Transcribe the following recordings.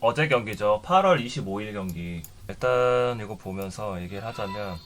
어제 경기죠. 8월 25일 경기. 일단 이거 보면서 얘기를 하자면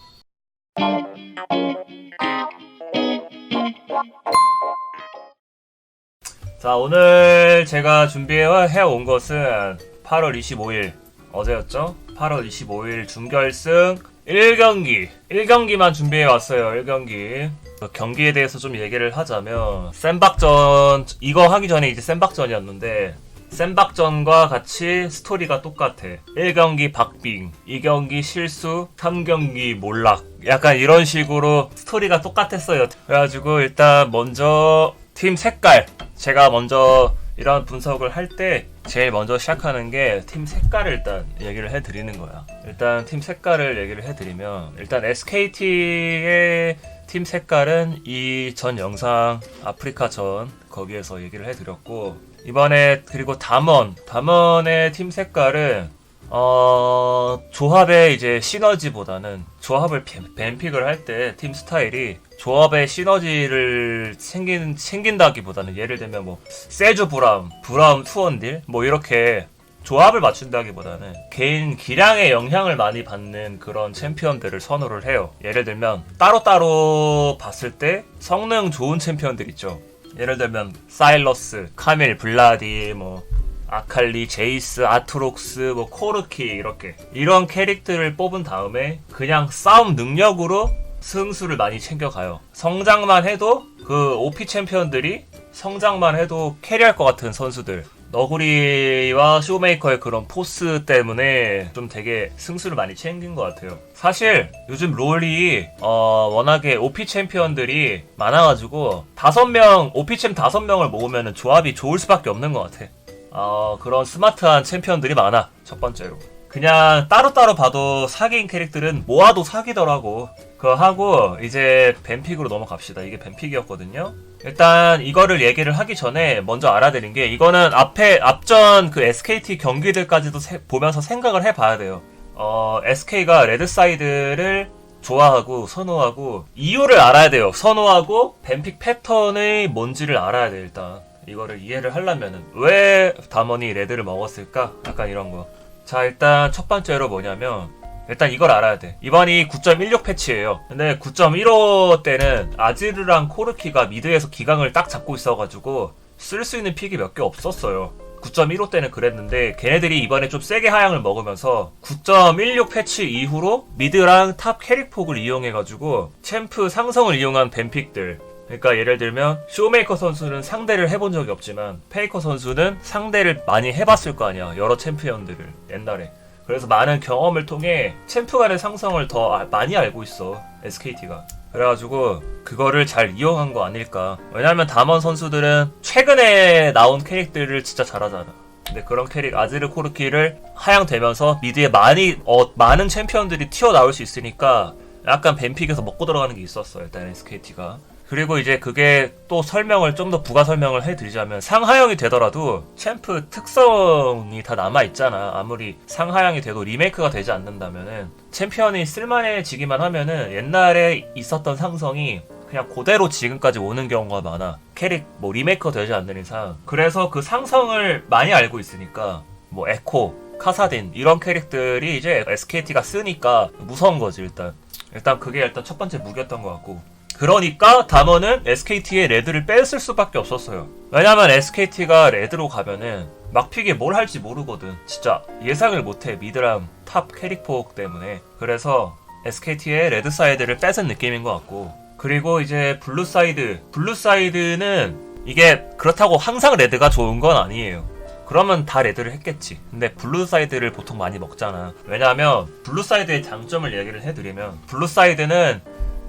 자, 오늘 제가 준비해 온 것은 8월 25일 어제였죠? 8월 25일 준결승 1경기 1경기만 준비해 왔어요. 1경기. 그 경기에 대해서 좀 얘기를 하자면 센박전 이거 하기 전에 이제 센박전이었는데 센박전과 같이 스토리가 똑같아. 1경기 박빙, 2경기 실수, 3경기 몰락. 약간 이런 식으로 스토리가 똑같았어요. 그래가지고 일단 먼저 팀 색깔. 제가 먼저 이런 분석을 할 때 제일 먼저 시작하는 게 팀 색깔을 일단 얘기를 해드리는 거야. 일단 팀 색깔을 얘기를 해드리면 일단 SKT의 팀 색깔은 이 전 영상 아프리카 전 거기에서 얘기를 해드렸고 이번에 그리고 담원 담원의 팀 색깔은 어 조합의 이제 시너지보다는 조합을 뱀- 뱀픽을 할 때 팀 스타일이 조합의 시너지를 생긴 챙긴다기보다는 예를 들면 뭐 세주 브라움 브라움 투원딜 뭐 이렇게 조합을 맞춘다기보다는 개인 기량에 영향을 많이 받는 그런 챔피언들을 선호를 해요. 예를 들면 따로따로 봤을 때 성능 좋은 챔피언들 있죠. 예를 들면 사일러스, 카밀, 블라디, 뭐 아칼리, 제이스, 아트록스, 뭐 코르키 이렇게 이런 캐릭터를 뽑은 다음에 그냥 싸움 능력으로 승수를 많이 챙겨가요. 성장만 해도 그 OP 챔피언들이 성장만 해도 캐리할 것 같은 선수들. 너구리와 쇼메이커의 그런 포스 때문에 좀 되게 승수를 많이 챙긴 것 같아요. 사실 요즘 롤이 어, 워낙에 OP 챔피언들이 많아가지고 다섯 명 OP 챔 다섯 명을 모으면 조합이 좋을 수밖에 없는 것 같아. 어, 그런 스마트한 챔피언들이 많아. 첫 번째로. 그냥 따로따로 봐도 사기인 캐릭터는 모아도 사기더라고. 그거 하고 이제 뱀픽으로 넘어갑시다. 이게 뱀픽이었거든요. 일단 이거를 얘기를 하기 전에 먼저 알아드린 게 이거는 앞에 앞전 그 SKT 경기들까지도 세- 보면서 생각을 해봐야 돼요. 어, SK가 레드사이드를 좋아하고 선호하고 이유를 알아야 돼요. 선호하고 뱀픽 패턴이 뭔지를 알아야 돼 일단. 이거를 이해를 하려면은 왜 담원이 레드를 먹었을까? 약간 이런 거. 자 일단 첫 번째로 뭐냐면 일단 이걸 알아야 돼. 이번이 9.16 패치예요. 근데 9.15 때는 아지르랑 코르키가 미드에서 기강을 딱 잡고 있어가지고 쓸 수 있는 픽이 몇 개 없었어요. 9.15 때는 그랬는데 걔네들이 이번에 좀 세게 하향을 먹으면서 9.16 패치 이후로 미드랑 탑 캐릭 폭을 이용해가지고 챔프 상성을 이용한 뱀픽들 그러니까 예를 들면 쇼메이커 선수는 상대를 해본 적이 없지만 페이커 선수는 상대를 많이 해봤을 거 아니야 여러 챔피언들을 옛날에. 그래서 많은 경험을 통해 챔프 간의 상성을 더 아- 많이 알고 있어 SKT가. 그래가지고 그거를 잘 이용한 거 아닐까. 왜냐면 담원 선수들은 최근에 나온 캐릭들을 진짜 잘하잖아. 근데 그런 캐릭 아즈르 코르키를 하향되면서 미드에 많이 어, 많은 챔피언들이 튀어나올 수 있으니까 약간 뱀픽에서 먹고 들어가는 게 있었어 일단 SKT가 그리고 이제 그게 또 설명을 좀 더 부가 설명을 해드리자면 상하형이 되더라도 챔프 특성이 다 남아 있잖아. 아무리 상하형이 돼도 리메이크가 되지 않는다면은 챔피언이 쓸만해지기만 하면은 옛날에 있었던 상성이 그냥 그대로 지금까지 오는 경우가 많아. 캐릭 뭐 리메이크가 되지 않는 이상. 그래서 그 상성을 많이 알고 있으니까 뭐 에코, 카사딘 이런 캐릭들이 이제 SKT가 쓰니까 무서운 거지 일단. 일단 그게 일단 첫 번째 무기였던 것 같고. 그러니까 담원은 SKT의 레드를 뺐을 수밖에 없었어요. 왜냐면 SKT가 레드로 가면은 막픽에 뭘 할지 모르거든. 진짜 예상을 못해 미드랑 탑 캐릭폭 때문에. 그래서 SKT의 레드 사이드를 뺏은 느낌인 것 같고. 그리고 이제 블루 사이드. 블루 사이드는 이게 그렇다고 항상 레드가 좋은 건 아니에요. 그러면 다 레드를 했겠지. 근데 블루 사이드를 보통 많이 먹잖아. 왜냐하면 블루 사이드의 장점을 얘기를 해드리면 블루 사이드는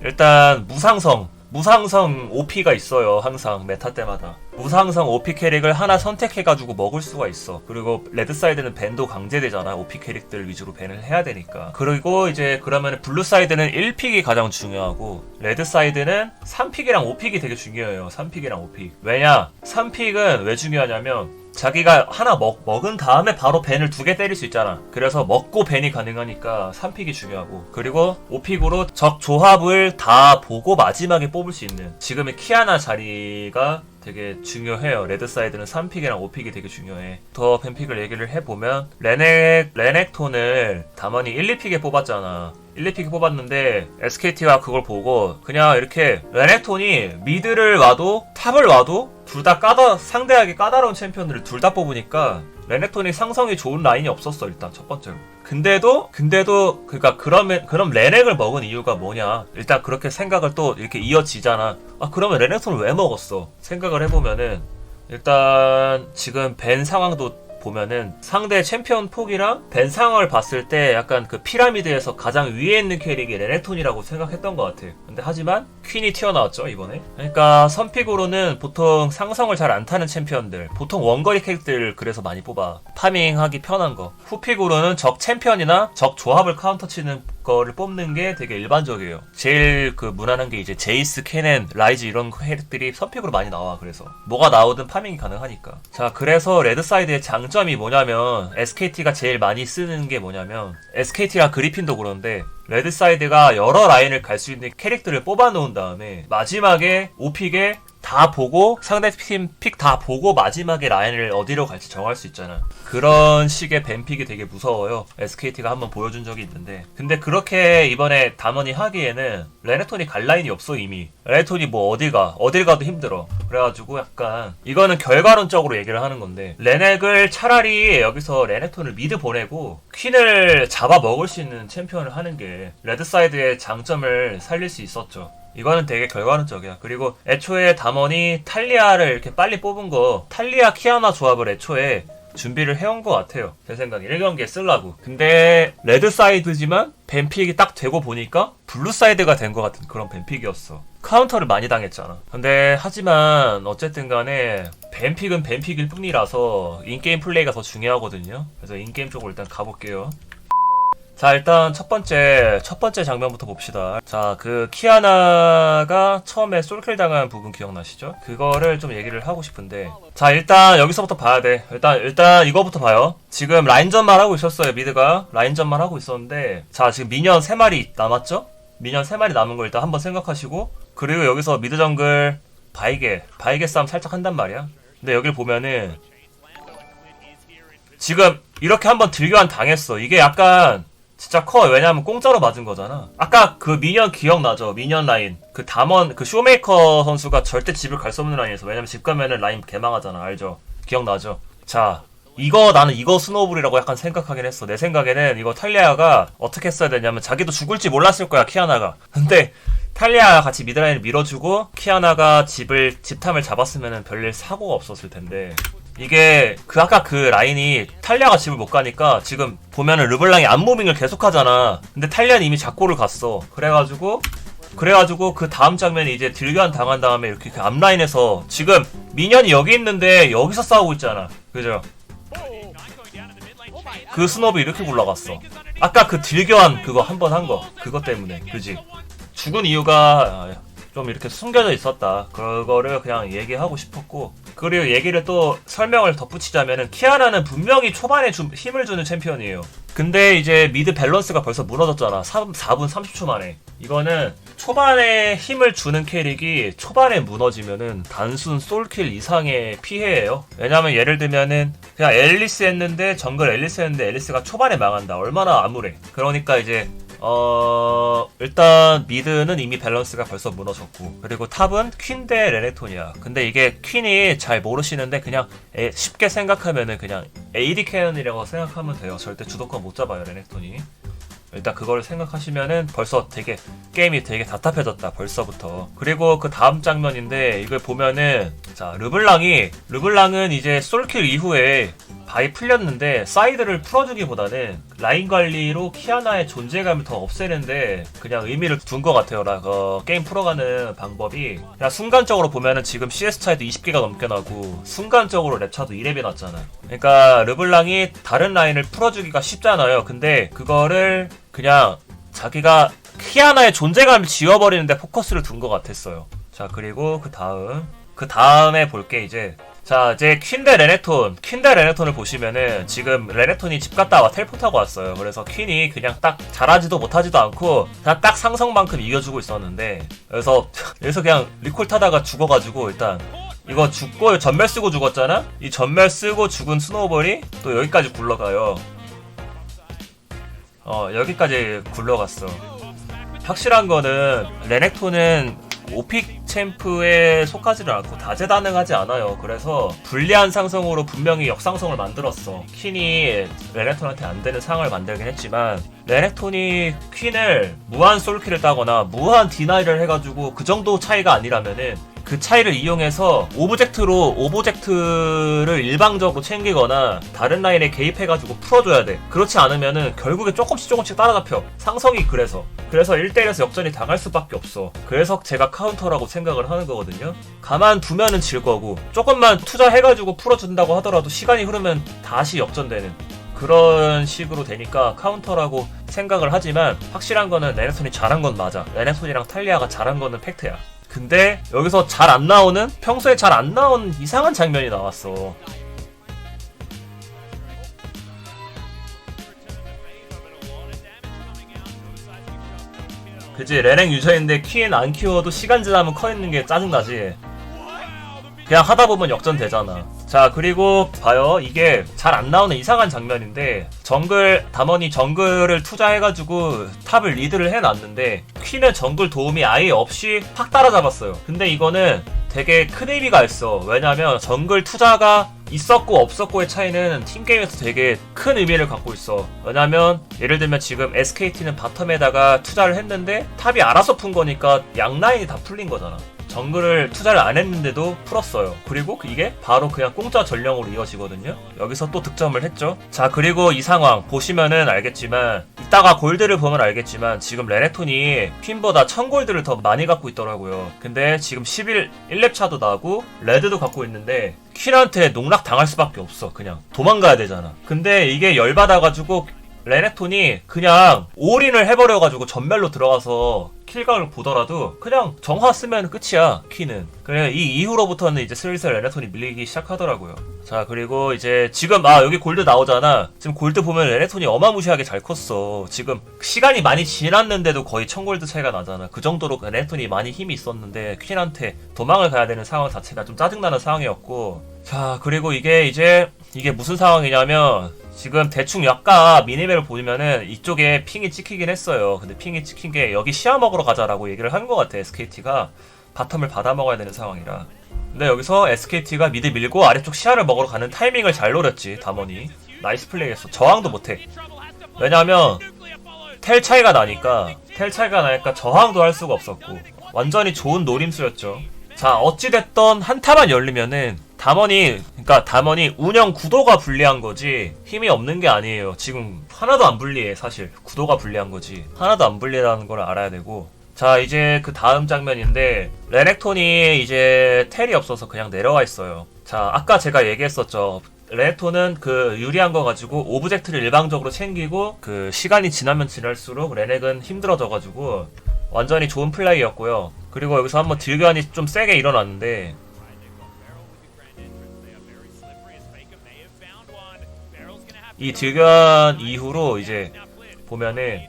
일단 무상성 무상성 OP가 있어요 항상 메타 때마다. 무상성 OP 캐릭을 하나 선택해가지고 먹을 수가 있어. 그리고 레드 사이드는 밴도 강제되잖아. OP 캐릭들 위주로 밴을 해야 되니까. 그리고 이제 그러면 블루 사이드는 1픽이 가장 중요하고 레드 사이드는 3픽이랑 5픽이 되게 중요해요 3픽이랑 5픽. 왜냐? 3픽은 왜 중요하냐면 자기가 하나 먹, 먹은 다음에 바로 벤을 두 개 때릴 수 있잖아. 그래서 먹고 벤이 가능하니까 3픽이 중요하고. 그리고 5픽으로 적 조합을 다 보고 마지막에 뽑을 수 있는. 지금의 키아나 자리가 되게 중요해요. 레드 사이드는 3픽이랑 5픽이 되게 중요해. 더 뱀픽을 얘기를 해보면 레넥 레넥톤을 담원이 1, 2픽에 뽑았잖아. 1, 2픽 뽑았는데 SKT가 그걸 보고 그냥 이렇게 레넥톤이 미드를 와도 탑을 와도 둘 다 까다 상대하기 까다로운 챔피언들을 둘 다 뽑으니까 레넥톤이 상성이 좋은 라인이 없었어 일단 첫 번째로. 근데도 근데도 그러니까 그러면 그럼 레넥을 먹은 이유가 뭐냐? 일단 그렇게 생각을 또 이렇게 이어지잖아. 아 그러면 레넥톤을 왜 먹었어? 생각을 해보면은 일단 지금 벤 상황도 보면은 상대 챔피언 폭이랑 벤 상황을 봤을 때 약간 그 피라미드에서 가장 위에 있는 캐릭이 레넥톤이라고 생각했던 것 같아. 근데 하지만 퀸이 튀어나왔죠 이번에. 그러니까 선픽으로는 보통 상성을 잘 안 타는 챔피언들, 보통 원거리 캐릭들 그래서 많이 뽑아. 파밍하기 편한 거. 후픽으로는 적 챔피언이나 적 조합을 카운터 치는 거를 뽑는 게 되게 일반적이에요. 제일 그 무난한 게 이제 제이스, 케넨, 라이즈 이런 캐릭들이 선픽으로 많이 나와. 그래서 뭐가 나오든 파밍이 가능하니까. 자, 그래서 레드 사이드의 장점이 뭐냐면 SKT가 제일 많이 쓰는 게 뭐냐면 SKT랑 그리핀도 그런데 레드 사이드가 여러 라인을 갈 수 있는 캐릭터를 뽑아 놓은 다음에 마지막에 5픽에 다 보고 상대팀 픽 다 보고 마지막에 라인을 어디로 갈지 정할 수 있잖아. 그런 식의 뱀픽이 되게 무서워요. SKT가 한번 보여준 적이 있는데. 근데 그렇게 이번에 담원이 하기에는 레네톤이 갈 라인이 없어 이미. 레네톤이 뭐 어딜 가 어딜 가도 힘들어. 그래가지고 약간 이거는 결과론적으로 얘기를 하는 건데 레넥을 차라리 여기서 레네톤을 미드 보내고 퀸을 잡아 먹을 수 있는 챔피언을 하는 게 레드 사이드의 장점을 살릴 수 있었죠. 이거는 되게 결과론적이야. 그리고 애초에 담원이 탈리아를 이렇게 빨리 뽑은 거 탈리아 키아나 조합을 애초에 준비를 해온 것 같아요. 제 생각에 1경기에 쓰려고. 근데 레드 사이드지만 뱀픽이 딱 되고 보니까 블루 사이드가 된 것 같은 그런 뱀픽이었어. 카운터를 많이 당했잖아. 근데 하지만 어쨌든 간에 뱀픽은 뱀픽일 뿐이라서 인게임 플레이가 더 중요하거든요. 그래서 인게임 쪽으로 일단 가볼게요. 자 일단 첫 번째 첫 번째 장면부터 봅시다. 자 그 키아나가 처음에 솔킬 당한 부분 기억나시죠? 그거를 좀 얘기를 하고 싶은데 자 일단 여기서부터 봐야 돼. 일단 일단 이거부터 봐요. 지금 라인전만 하고 있었어요 미드가 라인전만 하고 있었는데 자 지금 미니언 3 마리 남았죠? 미니언 3 마리 남은 거 일단 한번 생각하시고 그리고 여기서 미드 정글 바이게 바이게 싸움 살짝 한단 말이야. 근데 여길 보면은 지금 이렇게 한번 들교환 당했어. 이게 약간 진짜 커. 왜냐면 공짜로 맞은 거잖아. 아까 그 미니언 기억나죠? 미니언 라인. 그 담원, 그 쇼메이커 선수가 절대 집을 갈 수 없는 라인에서. 왜냐면 집 가면은 라인 개망하잖아. 알죠? 기억나죠? 자, 이거 나는 이거 스노우볼이라고 약간 생각하긴 했어. 내 생각에는 이거 탈리아가 어떻게 했어야 되냐면 자기도 죽을지 몰랐을 거야, 키아나가. 근데 탈리아 같이 미드라인을 밀어주고 키아나가 집을 집탐을 잡았으면은 별일 사고가 없었을 텐데 이게 그 아까 그 라인이 탈리아가 집을 못 가니까 지금 보면은 르블랑이 안무빙을 계속하잖아. 근데 탈리아는 이미 작고를 갔어. 그래가지고 그래가지고 그 다음 장면이 이제 딜교환 당한 다음에 이렇게 그 앞라인에서 지금 미년이 여기 있는데 여기서 싸우고 있잖아. 그죠? 그 스노브 이렇게 굴러갔어. 아까 그 딜교환 그거 한 번 한 거. 그것 때문에. 그지? 죽은 이유가 좀 이렇게 숨겨져 있었다. 그거를 그냥 얘기하고 싶었고. 그리고 얘기를 또 설명을 덧붙이자면은 키아나는 분명히 초반에 좀 힘을 주는 챔피언이에요. 근데 이제 미드 밸런스가 벌써 무너졌잖아. 3, 4분 30초 만에. 이거는 초반에 힘을 주는 캐릭이 초반에 무너지면은 단순 솔킬 이상의 피해예요. 왜냐면 예를 들면은 그냥 앨리스 했는데 정글 앨리스 했는데 앨리스가 초반에 망한다. 얼마나 암울해. 그러니까 이제 어 일단 미드는 이미 밸런스가 벌써 무너졌고 그리고 탑은 퀸 대 레넥톤이야. 근데 이게 퀸이 잘 모르시는데 그냥 에, 쉽게 생각하면은 그냥 AD 캐논이라고 생각하면 돼요. 절대 주도권 못 잡아요 레넥톤이. 일단 그걸 생각하시면은 벌써 되게 게임이 되게 답답해졌다 벌써부터. 그리고 그 다음 장면인데 이걸 보면은 자 르블랑이 르블랑은 이제 솔킬 이후에 바이 풀렸는데 사이드를 풀어주기보다는 라인 관리로 키아나의 존재감을 더 없애는데 그냥 의미를 둔 것 같아요. 라 그 게임 풀어가는 방법이 그냥 순간적으로 보면은 지금 CS 차이도 20개가 넘게 나고 순간적으로 랩 차도 2렙이 났잖아. 그러니까 르블랑이 다른 라인을 풀어주기가 쉽잖아요. 근데 그거를 그냥 자기가 키아나의 존재감을 지워버리는데 포커스를 둔 것 같았어요. 자 그리고 그 다음 그 다음에 볼 게 이제 자 이제 퀸대 레네톤 퀸대 레네톤을 보시면은 지금 레네톤이 집 갔다 와 텔포 타고 왔어요 그래서 퀸이 그냥 딱 잘하지도 못하지도 않고 그냥 딱 상성만큼 이겨주고 있었는데 그래서 여기서 그냥 리콜 타다가 죽어가지고 일단 이거 죽고 전멸 쓰고 죽었잖아? 이 전멸 쓰고 죽은 스노우볼이 또 여기까지 굴러가요. 어, 여기까지 굴러갔어. 확실한 거는 레넥톤은 오픽 챔프에 속하지를 않고 다재다능하지 않아요. 그래서 불리한 상성으로 분명히 역상성을 만들었어. 퀸이 레넥톤한테 안 되는 상황을 만들긴 했지만 레넥톤이 퀸을 무한 솔킬을 따거나 무한 디나이를 해가지고 그 정도 차이가 아니라면은 그 차이를 이용해서 오브젝트로 오브젝트를 일방적으로 챙기거나 다른 라인에 개입해가지고 풀어줘야 돼. 그렇지 않으면은 결국에 조금씩 조금씩 따라잡혀. 상성이 그래서. 그래서 1대1에서 역전이 당할 수밖에 없어. 그래서 제가 카운터라고 생각을 하는 거거든요. 가만 두면은 질 거고 조금만 투자해가지고 풀어준다고 하더라도 시간이 흐르면 다시 역전되는 그런 식으로 되니까 카운터라고 생각을 하지만 확실한 거는 레넥톤이 잘한 건 맞아. 레넥톤이랑 탈리아가 잘한 거는 팩트야. 근데 여기서 잘 안 나오는 평소에 잘 안 나온 이상한 장면이 나왔어. 그지 레넥 유저인데 퀸안 키워도 시간 지나면 커 있는 게 짜증나지. 그냥 하다 보면 역전되잖아. 자, 그리고 봐요. 이게 잘 안 나오는 이상한 장면인데, 정글, 담원이 정글을 투자해가지고 탑을 리드를 해놨는데, 퀸은 정글 도움이 아예 없이 확 따라잡았어요. 근데 이거는 되게 큰 의미가 있어. 왜냐면 정글 투자가 있었고 없었고의 차이는 팀게임에서 되게 큰 의미를 갖고 있어. 왜냐면 예를 들면 지금 SKT는 바텀에다가 투자를 했는데 탑이 알아서 푼 거니까 양 라인이 다 풀린 거잖아. 정글을 투자를 안 했는데도 풀었어요. 그리고 이게 바로 그냥 공짜 전령으로 이어지거든요. 여기서 또 득점을 했죠. 자, 그리고 이 상황 보시면은 알겠지만 이따가 골드를 보면 알겠지만 지금 레넥톤이 퀸보다 1000골드를 더 많이 갖고 있더라고요. 근데 지금 11 1렙 차도 나고 레드도 갖고 있는데 퀸한테 농락 당할 수밖에 없어. 그냥 도망가야 되잖아. 근데 이게 열받아가지고 레넥톤이 그냥 올인을 해버려가지고 전멸로 들어가서 킬각을 보더라도 그냥 정화 쓰면 끝이야 키는. 그래 이 이후로부터는 이제 슬슬 레넥톤이 밀리기 시작하더라고요. 자 그리고 이제 지금 아 여기 골드 나오잖아. 지금 골드 보면 레넥톤이 어마무시하게 잘 컸어. 지금 시간이 많이 지났는데도 거의 1000골드 차이가 나잖아. 그 정도로 레넥톤이 많이 힘이 있었는데 퀸한테 도망을 가야 되는 상황 자체가 좀 짜증나는 상황이었고. 자 그리고 이게 이제 이게 무슨 상황이냐면 지금 대충 약간 미니맵을 보면은 이쪽에 핑이 찍히긴 했어요. 근데 핑이 찍힌 게 여기 시야 먹으러 가자라고 얘기를 하는 것 같아. SKT가 바텀을 받아 먹어야 되는 상황이라. 근데 여기서 SKT가 미드 밀고 아래쪽 시야를 먹으러 가는 타이밍을 잘 노렸지 담원이. 나이스 플레이했어. 저항도 못해. 왜냐하면 텔 차이가 나니까 텔 차이가 나니까 저항도 할 수가 없었고 완전히 좋은 노림수였죠. 자 어찌됐던 한타만 열리면은 담원이 그러니까 담원이 운영 구도가 불리한 거지 힘이 없는 게 아니에요. 지금 하나도 안 불리해 사실 구도가 불리한 거지 하나도 안 불리하다는 걸 알아야 되고 자 이제 그 다음 장면인데 레넥톤이 이제 텔이 없어서 그냥 내려와 있어요. 자 아까 제가 얘기했었죠. 레넥톤은 그 유리한 거 가지고 오브젝트를 일방적으로 챙기고 그 시간이 지나면 지날수록 레넥은 힘들어져가지고 완전히 좋은 플레이였고요. 그리고 여기서 한번 딜교환이 좀 세게 일어났는데 이 딜교환 이후로 이제 보면은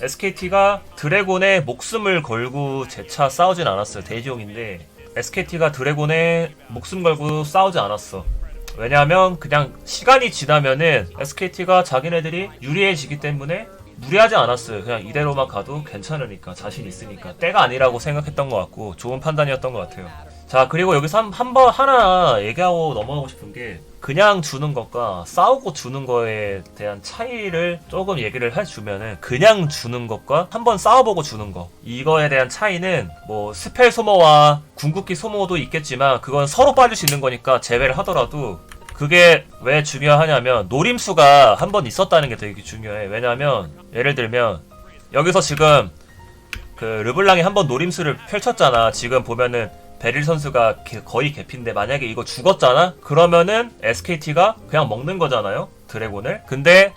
SKT가 드래곤의 목숨을 걸고 재차 싸우진 않았어요. 대지용인데 SKT가 드래곤의 목숨 걸고 싸우지 않았어. 왜냐하면 그냥 시간이 지나면은 SKT가 자기네들이 유리해지기 때문에 무리하지 않았어요. 그냥 이대로만 가도 괜찮으니까 자신 있으니까 때가 아니라고 생각했던 것 같고 좋은 판단이었던 것 같아요. 자 그리고 여기서 한한번 하나 얘기하고 넘어가고 싶은 게 그냥 주는 것과 싸우고 주는 거에 대한 차이를 조금 얘기를 해주면은 그냥 주는 것과 한번 싸워보고 주는 거. 이거에 대한 차이는 뭐 스펠 소모와 궁극기 소모도 있겠지만 그건 서로 빠질 수 있는 거니까 제외를 하더라도 그게 왜 중요하냐면 노림수가 한 번 있었다는 게 되게 중요해. 왜냐면 예를 들면 여기서 지금 그 르블랑이 한 번 노림수를 펼쳤잖아. 지금 보면은 베릴 선수가 개- 거의 개피인데 만약에 이거 죽었잖아? 그러면은 SKT가 그냥 먹는 거잖아요? 드래곤을? 근데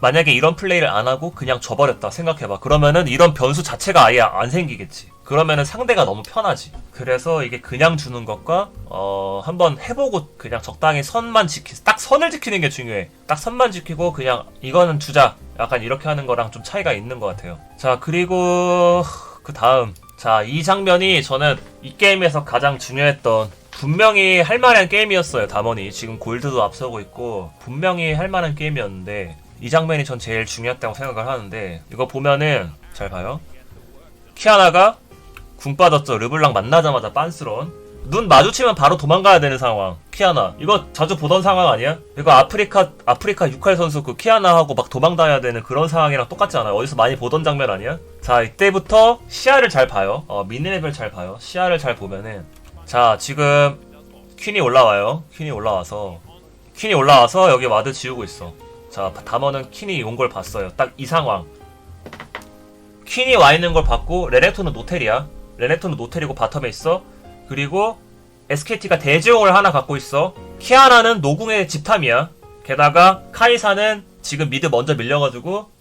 만약에 이런 플레이를 안 하고 그냥 져버렸다 생각해봐. 그러면은 이런 변수 자체가 아예 안 생기겠지. 그러면은 상대가 너무 편하지. 그래서 이게 그냥 주는 것과 어 한번 해보고 그냥 적당히 선만 지키 딱 선을 지키는 게 중요해. 딱 선만 지키고 그냥 이거는 주자. 약간 이렇게 하는 거랑 좀 차이가 있는 것 같아요. 자 그리고 그 다음 자, 이 장면이 저는 이 게임에서 가장 중요했던 분명히 할 만한 게임이었어요 담원이 지금 골드도 앞서고 있고 분명히 할 만한 게임이었는데 이 장면이 전 제일 중요했다고 생각을 하는데 이거 보면은 잘 봐요 키아나가 궁 빠졌죠 르블랑 만나자마자 빤스런 눈 마주치면 바로 도망가야 되는 상황 키아나 이거 자주 보던 상황 아니야? 이거 아프리카 아프리카 6할 선수 그 키아나하고 막 도망다녀야 되는 그런 상황이랑 똑같지 않아요? 어디서 많이 보던 장면 아니야? 자 이때부터 시야를 잘 봐요. 어 미니맵을 잘 봐요. 시야를 잘 보면은. 자 지금 퀸이 올라와요. 퀸이 올라와서. 퀸이 올라와서 여기 와드 지우고 있어. 자 담원은 퀸이 온 걸 봤어요. 딱 이 상황. 퀸이 와 있는 걸 봤고 레넥톤은 노텔이야. 레넥톤은 노텔이고 바텀에 있어. 그리고 SKT가 대지용을 하나 갖고 있어. 키아나는 노궁의 집탐이야. 게다가 카이사는 지금 미드 먼저 밀려가지고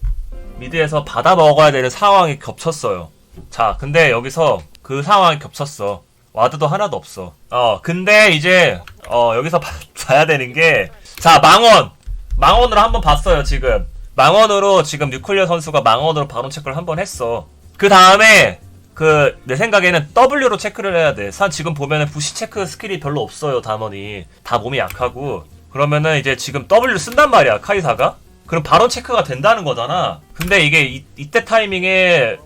미드에서 받아 먹어야 되는 상황이 겹쳤어요. 자 근데 여기서 그 상황이 겹쳤어. 와드도 하나도 없어. 어 근데 이제 어 여기서 봐, 봐야 되는 게 자 망원! 망원으로 한번 봤어요 지금. 망원으로 지금 뉴클리어 선수가 망원으로 바론 체크를 한번 했어. 그 다음에 그 내 생각에는 W로 체크를 해야 돼. 산 지금 보면은 부시 체크 스킬이 별로 없어요 담원이. 다 몸이 약하고. 그러면은 이제 지금 W 쓴단 말이야 카이사가. 그럼 바론 체크가 된다는 거잖아. 근데 이게 이, 이때 타이밍에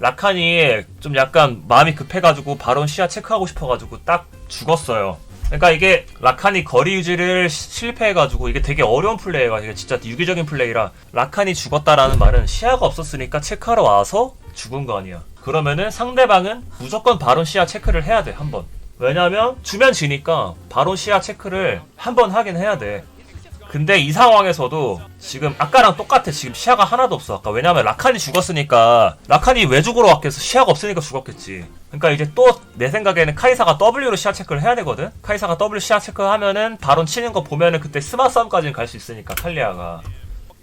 라칸이 좀 약간 마음이 급해가지고 바론 시야 체크하고 싶어가지고 딱 죽었어요. 그러니까 이게 라칸이 거리 유지를 시- 실패해가지고 이게 되게 어려운 플레이가 이게 진짜 유기적인 플레이라 라칸이 죽었다라는 말은 시야가 없었으니까 체크하러 와서 죽은 거 아니야. 그러면은 상대방은 무조건 바론 시야 체크를 해야 돼 한 번. 왜냐면 주면 지니까 바론 시야 체크를 한번 하긴 해야 돼. 근데 이 상황에서도 지금 아까랑 똑같아. 지금 시야가 하나도 없어. 아까 왜냐면 라칸이 죽었으니까 라칸이 왜 죽으러 왔겠어? 시야가 없으니까 죽었겠지. 그러니까 이제 또 내 생각에는 카이사가 W로 시야 체크를 해야 되거든. 카이사가 W 시야 체크하면은 바론 치는 거 보면은 그때 스마 싸움까지는 갈 수 있으니까 탈리아가.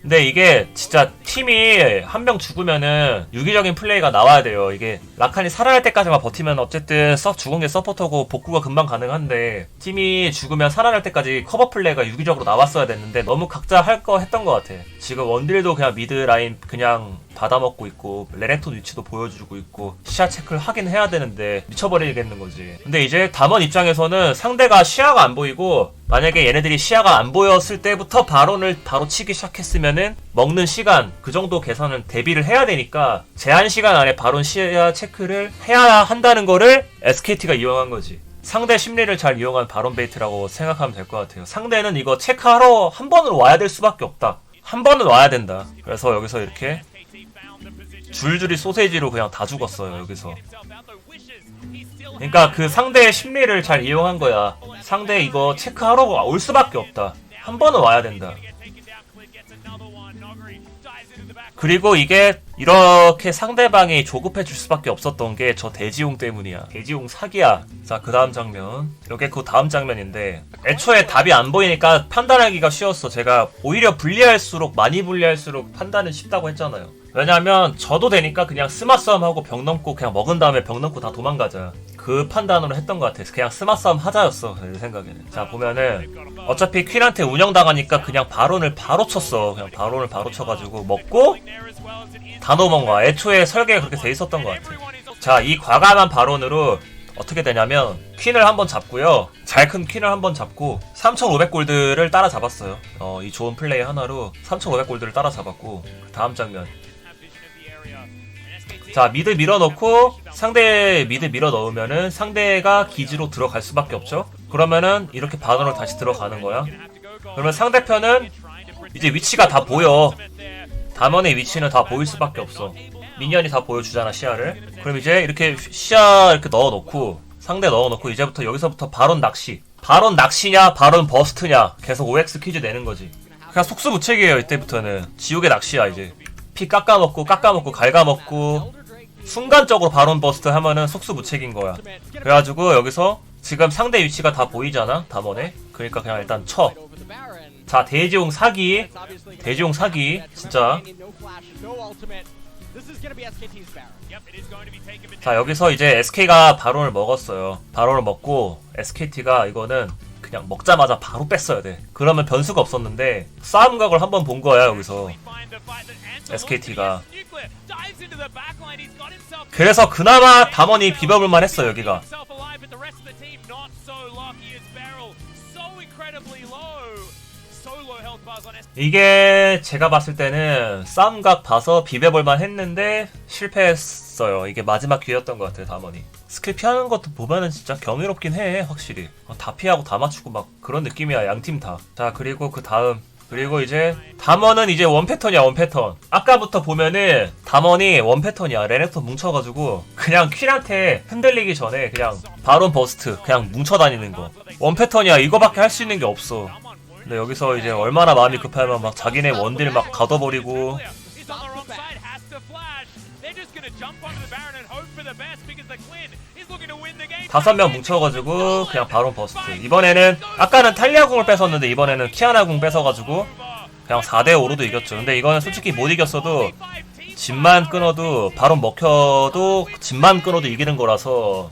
근데 이게 진짜 팀이 한 명 죽으면은 유기적인 플레이가 나와야 돼요. 이게 라칸이 살아날 때까지만 버티면 어쨌든 서 죽은 게 서포터고 복구가 금방 가능한데 팀이 죽으면 살아날 때까지 커버 플레이가 유기적으로 나왔어야 됐는데 너무 각자 할 거 했던 것 같아. 지금 원딜도 그냥 미드 라인 그냥 받아먹고 있고 레넥톤 위치도 보여주고 있고 시야 체크를 하긴 해야 되는데 미쳐버리겠는 거지. 근데 이제 담원 입장에서는 상대가 시야가 안 보이고 만약에 얘네들이 시야가 안 보였을 때부터 바론을 바로 치기 시작했으면은 먹는 시간 그 정도 계산은 대비를 해야 되니까 제한 시간 안에 바론 시야 체크를 해야 한다는 거를 SKT가 이용한 거지. 상대 심리를 잘 이용한 바론 베이트라고 생각하면 될 것 같아요. 상대는 이거 체크하러 한 번은 와야 될 수밖에 없다. 한 번은 와야 된다. 그래서 여기서 이렇게 줄줄이 소세지로 그냥 다 죽었어요. 여기서. 그러니까 그 상대의 심리를 잘 이용한 거야. 상대 이거 체크하러 올 수밖에 없다. 한 번은 와야 된다. 그리고 이게 이렇게 상대방이 조급해질 수밖에 없었던 게 저 대지용 때문이야. 대지용 사기야. 자, 그 다음 장면. 이게 그 다음 장면인데, 애초에 답이 안 보이니까 판단하기가 쉬웠어. 제가 오히려 불리할수록, 많이 불리할수록 판단은 쉽다고 했잖아요. 왜냐면, 저도 되니까 그냥 스마 싸움하고 벽 넘고 그냥 먹은 다음에 벽 넘고 다 도망가자. 그 판단으로 했던 것 같아. 그냥 스마 싸움 하자였어. 내 생각에는. 자, 보면은, 어차피 퀸한테 운영당하니까 그냥 바론을 바로 쳤어. 그냥 바론을 바로 쳐가지고 먹고, 다 넘어가. 애초에 설계가 그렇게 돼 있었던 것 같아. 자, 이 과감한 발언으로 어떻게 되냐면 퀸을 한번 잡고요. 잘 큰 퀸을 한번 잡고 3,500골드를 따라잡았어요. 어, 이 좋은 플레이 하나로 3,500골드를 따라잡았고 그 다음 장면. 자, 미드 밀어넣고 상대 미드 밀어 넣으면은 상대가 기지로 들어갈 수밖에 없죠. 그러면은 이렇게 반으로 다시 들어가는 거야. 그러면 상대편은 이제 위치가 다 보여. 담원의 위치는 다 보일 수밖에 없어. 미니언이 다 보여주잖아 시야를. 그럼 이제 이렇게 시야 이렇게 넣어놓고 상대 넣어놓고 이제부터 여기서부터 바론 낚시. 바론 낚시냐 바론 버스트냐 계속 OX 퀴즈 내는 거지. 그냥 속수무책이에요 이때부터는 지옥의 낚시야 이제. 피 깎아먹고 깎아먹고 갉아먹고 순간적으로 바론 버스트 하면은 속수무책인 거야. 그래가지고 여기서 지금 상대 위치가 다 보이잖아 담원에. 그러니까 그냥 일단 쳐. 자 대지용 사기 대지용 사기 진짜 자 여기서 이제 SK가 바론을 먹었어요 바론을 먹고 SKT가 이거는 그냥 먹자마자 바로 뺐어야 돼. 그러면 변수가 없었는데 싸움각을 한번 본 거야 여기서. SKT가. 그래서 그나마 담원이 비벼볼만 했어 여기가 이게 제가 봤을 때는 싸움각 봐서 비벼볼만 했는데 실패했어요. 이게 마지막 기회였던 것 같아요, 담원이. 스킬 피하는 것도 보면은 진짜 경이롭긴 해, 확실히. 어, 다 피하고 다 맞추고 막 그런 느낌이야, 양팀 다. 자, 그리고 그 다음. 그리고 이제 담원은 이제 원 패턴이야 원 패턴 아까부터 보면은 담원이 원 패턴이야 레넥터 뭉쳐가지고 그냥 퀸한테 흔들리기 전에 그냥 바론 버스트 그냥 뭉쳐다니는 거원 패턴이야 이거밖에 할 수 있는 게 없어 근데 여기서 이제 얼마나 마음이 급하면 막 자기네 원딜 막 가둬버리고. 다섯 명 뭉쳐가지고 그냥 바론 버스트. 이번에는 아까는 탈리아 궁을 뺏었는데 이번에는 키아나 궁 뺏어가지고 그냥 4대5로도 이겼죠. 근데 이거는 솔직히 못 이겼어도 집만 끊어도 바론 먹혀도 집만 끊어도 이기는 거라서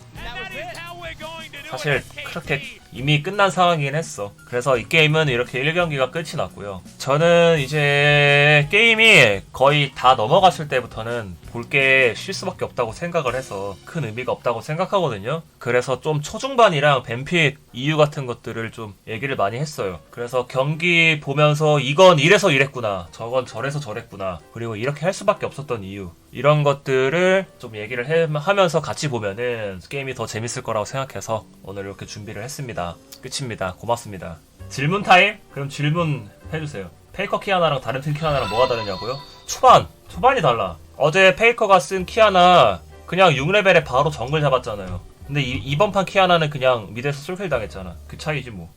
사실 그렇게 이미 끝난 상황이긴 했어. 그래서 이 게임은 이렇게 1경기가 끝이 났고요. 저는 이제 게임이 거의 다 넘어갔을 때부터는 볼 게 쉴 수밖에 없다고 생각을 해서 큰 의미가 없다고 생각하거든요. 그래서 좀 초중반이랑 뱀픽 이유 같은 것들을 좀 얘기를 많이 했어요. 그래서 경기 보면서 이건 이래서 이랬구나. 저건 저래서 저랬구나. 그리고 이렇게 할 수밖에 없었던 이유. 이런 것들을 좀 얘기를 해- 하면서 같이 보면은 게임이 더 재밌을 거라고 생각해서 오늘 이렇게 준비를 했습니다. 끝입니다. 고맙습니다. 질문 타임? 그럼 질문 해주세요. 페이커 키아나랑 다른 팀 키아나랑 뭐가 다르냐고요? 초반! 초반이 달라. 어제 페이커가 쓴 키아나 그냥 6레벨에 바로 정글 잡았잖아요. 근데 이, 이번 판 키아나는 그냥 미드에서 솔킬 당했잖아. 그 차이지 뭐.